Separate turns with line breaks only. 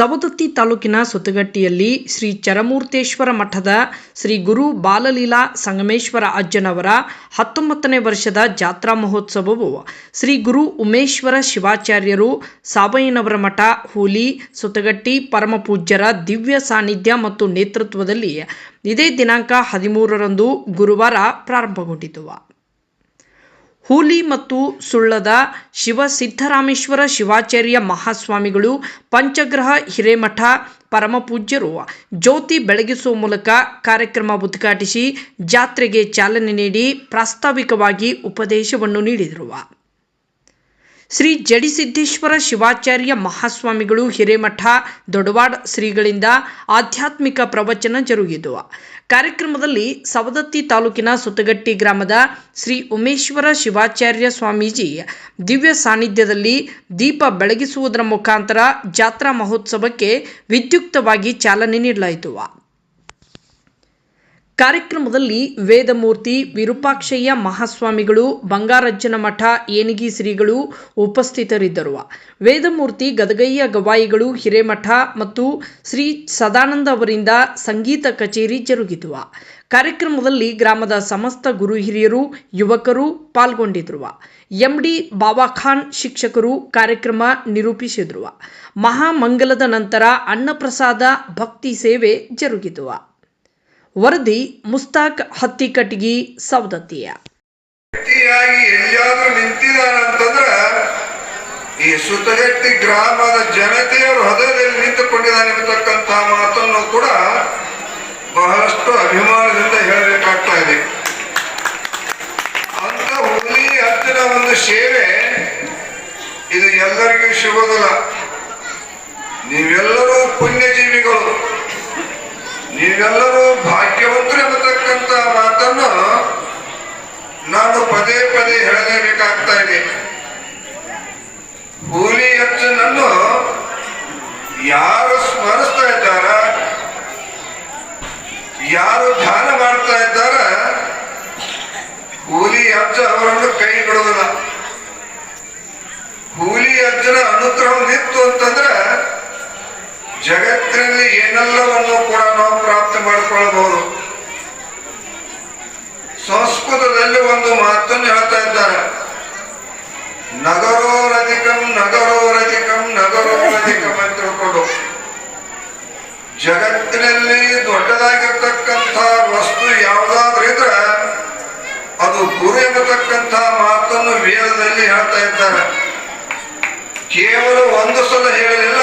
ಸವದತ್ತಿ ತಾಲೂಕಿನ ಸುತ್ತಗಟ್ಟಿಯಲ್ಲಿ ಶ್ರೀ ಚರಮೂರ್ತೇಶ್ವರ ಮಠದ ಶ್ರೀ ಗುರು ಬಾಲಲೀಲಾ ಸಂಗಮೇಶ್ವರ ಅಜ್ಜನವರ ಹತ್ತೊಂಬತ್ತನೇ ವರ್ಷದ ಜಾತ್ರಾ ಮಹೋತ್ಸವವು ಶ್ರೀ ಗುರು ಉಮೇಶ್ವರ ಶಿವಾಚಾರ್ಯರು ಸಾಬಯ್ಯನವರ ಮಠ, ಹೂಲಿ ಸುತ್ತಗಟ್ಟಿ ಪರಮಪೂಜ್ಯರ ದಿವ್ಯ ಸಾನ್ನಿಧ್ಯ ಮತ್ತು ನೇತೃತ್ವದಲ್ಲಿ ಇದೇ ದಿನಾಂಕ ಹದಿಮೂರರಂದು ಗುರುವಾರ ಪ್ರಾರಂಭಗೊಂಡಿತು. ಹೂಲಿ ಮತ್ತು ಸುಳ್ಳದ ಶಿವ ಸಿದ್ದರಾಮೇಶ್ವರ ಶಿವಾಚಾರ್ಯ ಮಹಾಸ್ವಾಮಿಗಳು, ಪಂಚಗ್ರಹ ಹಿರೇಮಠ ಪರಮಪೂಜ್ಯರು ಜ್ಯೋತಿ ಬೆಳಗಿಸುವ ಮೂಲಕ ಕಾರ್ಯಕ್ರಮ ಉದ್ಘಾಟಿಸಿ ಜಾತ್ರೆಗೆ ಚಾಲನೆ ನೀಡಿ ಪ್ರಾಸ್ತಾವಿಕವಾಗಿ ಉಪದೇಶವನ್ನು ನೀಡಿದರು. ಶ್ರೀ ಜಡಿಸಿದ್ದೇಶ್ವರ ಶಿವಾಚಾರ್ಯ ಮಹಾಸ್ವಾಮಿಗಳು ಹಿರೇಮಠ ದೊಡವಾಡ ಶ್ರೀಗಳಿಂದ ಆಧ್ಯಾತ್ಮಿಕ ಪ್ರವಚನ ಜರುಗಿದುವ ಕಾರ್ಯಕ್ರಮದಲ್ಲಿ ಸವದತ್ತಿ ತಾಲೂಕಿನ ಸುತ್ತಗಟ್ಟಿ ಗ್ರಾಮದ ಶ್ರೀ ಉಮೇಶ್ವರ ಶಿವಾಚಾರ್ಯ ಸ್ವಾಮೀಜಿ ದಿವ್ಯ ಸಾನ್ನಿಧ್ಯದಲ್ಲಿ ದೀಪ ಬೆಳಗಿಸುವುದರ ಮುಖಾಂತರ ಜಾತ್ರಾ ಮಹೋತ್ಸವಕ್ಕೆ ವಿದ್ಯುಕ್ತವಾಗಿ ಚಾಲನೆ ನೀಡಲಾಯಿತು. ಕಾರ್ಯಕ್ರಮದಲ್ಲಿ ವೇದಮೂರ್ತಿ ವಿರೂಪಾಕ್ಷಯ್ಯ ಮಹಾಸ್ವಾಮಿಗಳು, ಬಂಗಾರಜ್ಜನ ಮಠ, ಏನಿಗಿ ಶ್ರೀಗಳು ಉಪಸ್ಥಿತರಿದ್ದರು. ವೇದಮೂರ್ತಿ ಗದಗಯ್ಯ ಗವಾಯಿಗಳು, ಹಿರೇಮಠ ಮತ್ತು ಶ್ರೀ ಸದಾನಂದ ಅವರಿಂದ ಸಂಗೀತ ಕಚೇರಿ ಜರುಗಿತು. ಕಾರ್ಯಕ್ರಮದಲ್ಲಿ ಗ್ರಾಮದ ಸಮಸ್ತ ಗುರು ಹಿರಿಯರು, ಯುವಕರು ಪಾಲ್ಗೊಂಡಿದ್ರು ಎಂಡಿ ಬಾಬಾಖಾನ್ ಶಿಕ್ಷಕರು ಕಾರ್ಯಕ್ರಮ ನಿರೂಪಿಸಿದ್ರು. ಮಹಾಮಂಗಲದ ನಂತರ ಅನ್ನಪ್ರಸಾದ ಭಕ್ತಿ ಸೇವೆ ಜರುಗಿತು. ವರದಿ ಮುಸ್ತಾಕ್ ಹತ್ತಿ ಕಟ್ಟಿಗೆ
ಸವದತ್ತಿಯ ಎಲ್ಲಿಯಾದ್ರೂ ನಿಂತಿದ್ದಾನಂತಂದ್ರ ಈ ಸುತ್ತಗಟ್ಟಿ ಗ್ರಾಮದ ಜನತೆಯವರು ಹೃದಯದಲ್ಲಿ ನಿಂತುಕೊಂಡಿದ್ದಾನೆ ಎಂಬತಕ್ಕಂತಹ ಮಾತನ್ನು ಕೂಡ ಬಹಳಷ್ಟು ಅಭಿಮಾನದಿಂದ ಹೇಳಬೇಕಾಗ್ತಾ ಇದೆ. ಅಂತ ಹುಲಿ ಹತ್ತಿನ ಒಂದು ಸೇವೆ ಇದು ಎಲ್ಲರಿಗೂ ಸಿಗೋದಿಲ್ಲ ನೀವೆಲ್ಲರೂ ಪುಣ್ಯಜೀವಿಗಳು. ನೀವೆಲ್ಲರೂ ಭಾಗ್ಯವಂತರು ಎಂಬತಕ್ಕಂತ ಮಾತನ್ನು ನಾನು ಪದೇ ಪದೇ ಹೇಳಲೇಬೇಕಾಗ್ತಾ ಇದೆ. ಹೂಲಿ ಅಚ್ಚನನ್ನು ಯಾರು ಸ್ಮರಿಸ್ತಾ ಇದ್ದಾರ? ಯಾರು ಧ್ಯಾನ ಮಾಡ್ತಾ ಇದ್ದಾರ? ಹೂಲಿ ಅಜ್ಜ ಅವರನ್ನು ಕೈ ಬಿಡುವುದಿಲ್ಲ. ಹೂಲಿ ಅಜ್ಜನ ಅನುಗ್ರಹ ಜಗತ್ತಿನಲ್ಲಿ ಏನೆಲ್ಲವನ್ನು ಕೂಡ ನಾವು ಪ್ರಾಪ್ತಿ ಮಾಡಿಕೊಳ್ಳಬಹುದು. ಸಂಸ್ಕೃತದಲ್ಲಿ ಒಂದು ಮಾತನ್ನು ಹೇಳ್ತಾ ಇದ್ದಾರೆ. ನಗರೋರಧಿಕಂ ನಗರೋರಧಿಕಂ ನಗರೋರಧಿಕಂ ಅಂತ ತಿಳ್ಕೊಂಡು. ಜಗತ್ತಿನಲ್ಲಿ ದೊಡ್ಡದಾಗಿರ್ತಕ್ಕಂಥ ವಸ್ತು ಯಾವುದಾದ್ರೂ ಇದ್ರೆ ಅದು ಗುರು ಎಂಬತಕ್ಕಂಥ ಮಾತನ್ನು ವೇದದಲ್ಲಿ ಹೇಳ್ತಾ ಇದ್ದಾರೆ. ಕೇವಲ ಒಂದು ಸಲ ಹೇಳಲಿಲ್ಲ